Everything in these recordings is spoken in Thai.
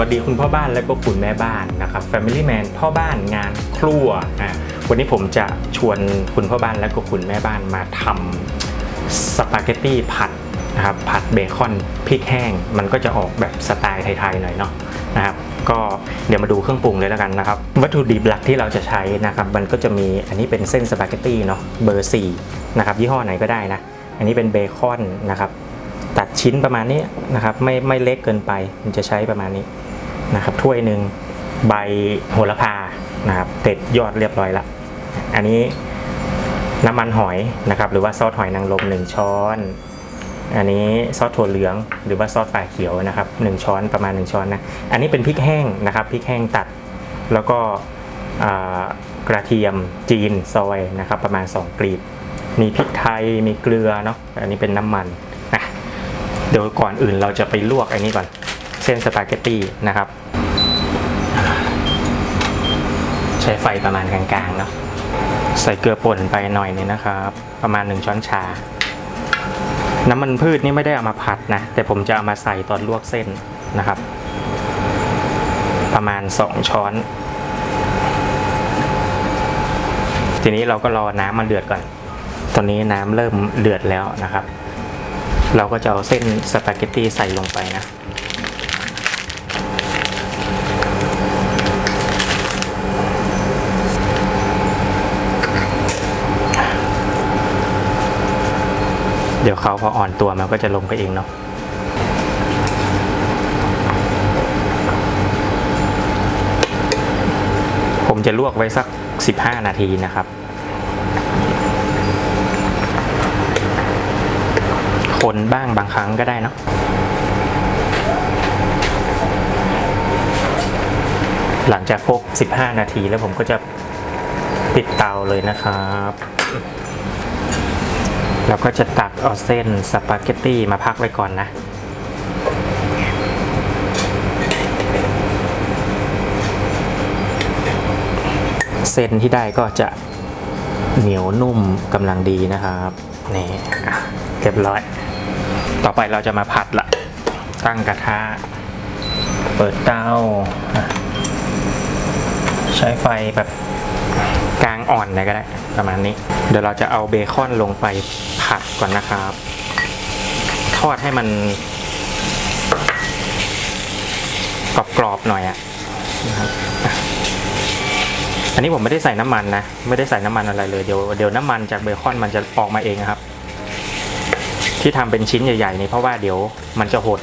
วัสดีคุณพ่อบ้านและก็คุณแม่บ้านนะครับ Family Man พ่อบ้านงานครัวอะวันนี้ผมจะชวนคุณพ่อบ้านและก็คุณแม่บ้านมาทำสปาเกตตี้ผัดนะครับผัดเบคอนพริกแห้ง มันก็จะออกแบบสไตล์ไทยๆหน่อยเนาะนะครับก็เดี๋ยวมาดูเครื่องปรุงเลยแล้วกันนะครับ วัตถุดิบหลักที่เราจะใช้นะครับ มันก็จะมีอันนี้เป็นเส้นสปาเกตตี้เนาะเบอร์4นะครับยี่ห้อไหนก็ได้นะ อันนี้เป็นเบคอนนะครับตัดชิ้นประมาณนี้นะครับไม่ไม่เล็กเกินไปมันจะใช้ประมาณนี้ นะครับถ้วยหนึ่งใบโหระพานะครับเด็ดยอดเรียบร้อยละ อันนี้น้ำมันหอยนะครับหรือว่าซอสหอยนางรม1ช้อน อันนี้ซอสถั่วเหลือง หรือว่าซอสฝาเขียวนะครับ1ช้อนประมาณ 1 ช้อนนะอันนี้เป็นพริกแห้งนะครับพริกแห้งตัดแล้วก็กระเทียมจีนซอยนะครับประมาณ 2 กลีบ มีพริกไทยมีเกลือเนาะอันนี้เป็นน้ำมันนะเดี๋ยวก่อนอื่นเราจะไปลวกอันนี้ก่อน เส้นสปาเกตตี้นะครับ ใช้ไฟประมาณกลางๆเนาะใส่เกลือป่นไปหน่อยนึงนะครับ ประมาณ 1 ช้อนชา น้ำมันพืชนี่ไม่ได้เอามาผัดนะ แต่ผมจะเอามาใส่ตอนลวกเส้นนะครับ ประมาณ 2 ช้อน ทีนี้เราก็รอน้ำมันเดือดก่อน ตอนนี้น้ำเริ่มเดือดแล้วนะครับ เราก็จะเอาเส้นสปาเกตตี้ใส่ลงไปนะ เดี๋ยวเขาพออ่อนตัวมันก็จะลงไปเองเนาะผมจะลวกไว้สัก 15 นาทีนะครับคนบ้างบางครั้งก็ได้เนาะหลังจากครบ15 นาทีแล้วผมก็จะปิดเตาเลยนะครับ แล้วก็จะตักเอาเส้นสปาเกตตี้มาพักไว้ก่อนนะเส้นที่ได้ก็จะเหนียวนุ่มกำลังดีนะครับนี่เรียบร้อย ต่อไปเราจะมาผัดละตั้งกระทะ เปิดเตาใช้ไฟแบบ กลางอ่อนเลยก็ได้ประมาณนี้ เดี๋ยวเราจะเอาเบคอนลงไปผัดก่อนนะครับ ทอดให้มันกรอบๆหน่อยอะนะครับอะอันนี้ผมไม่ได้ใส่น้ำมันนะ ไม่ได้ใส่น้ำมันอะไรเลยเดี๋ยวเดี๋ยวน้ำมันจากเบคอนมันจะออกมาเองครับ ที่ทำเป็นชิ้นใหญ่ๆนี่เพราะว่าเดี๋ยวมันจะหด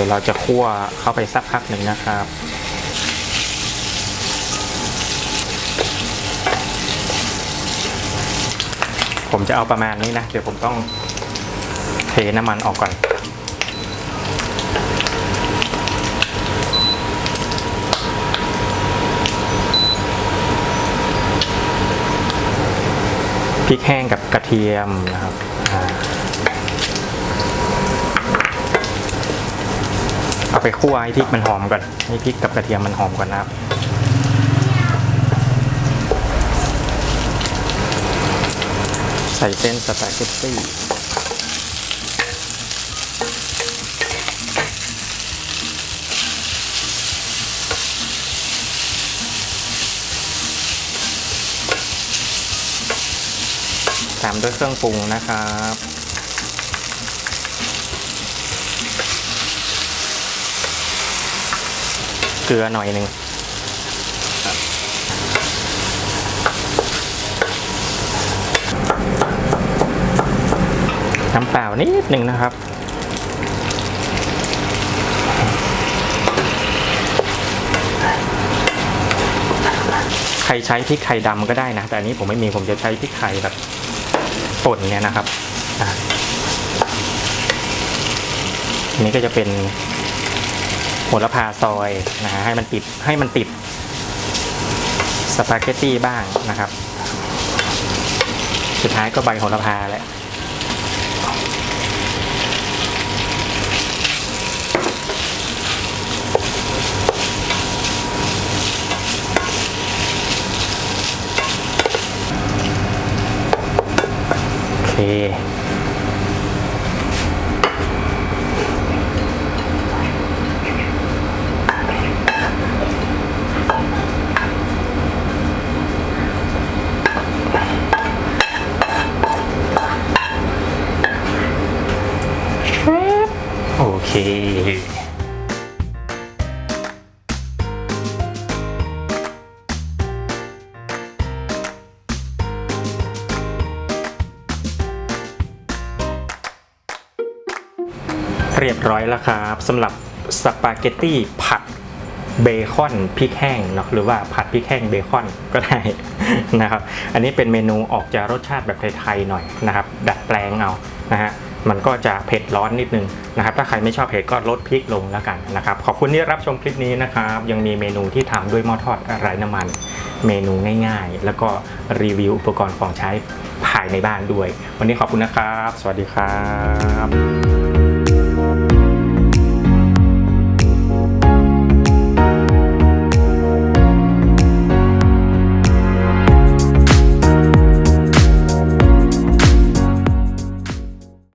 ดี๋ยวเราจะคั่วเข้าไปสักพักหนึ่งนะครับ ผมจะเอาประมาณนี้นะ เดี๋ยวผมต้องเทน้ำมันออกก่อน พริกแห้งกับกระเทียมนะครับอ่าเอาไป คั่วให้พริกมันหอมก่อนให้พริกกับกระเทียมมันหอมก่อนนะครับใส่เส้นสปาเกตตี้ตามด้วยเครื่องปรุงนะครับ เกลือหน่อยหนึ่งน้ำเปล่านิดหนึ่งนะครับ ใครใช้พริกไทยดำก็ได้นะ แต่อันนี้ผมไม่มีผมจะใช้พริกไทยแบบป่นเนี่ยนะครับอันนี้ก็จะเป็น โหระพาซอยนะฮะให้มันติดให้มันติดสปาเกตตี้บ้างนะครับ สุดท้ายก็ใบโหระพาแหละโอเค เค เรียบร้อยแล้วครับสำหรับสปาเกตตี้ผัดเบคอนพริกแห้งเนาะหรือว่าผัดพริกแห้งเบคอนก็ได้นะครับ อันนี้เป็นเมนูออกจะรสชาติแบบไทยๆหน่อยนะครับ ดัดแปลงเอานะฮะ มันก็จะเผ็ดร้อนนิดนึงนะครับ ถ้าใครไม่ชอบเผ็ดก็ลดพริกลงแล้วกันนะครับ ขอบคุณที่รับชมคลิปนี้นะครับ ยังมีเมนูที่ทำด้วยหม้อทอดไร้น้ำมัน เมนูง่ายๆ แล้วก็รีวิวอุปกรณ์ของใช้ภายในบ้านด้วย วันนี้ขอบคุณนะครับ สวัสดีครับ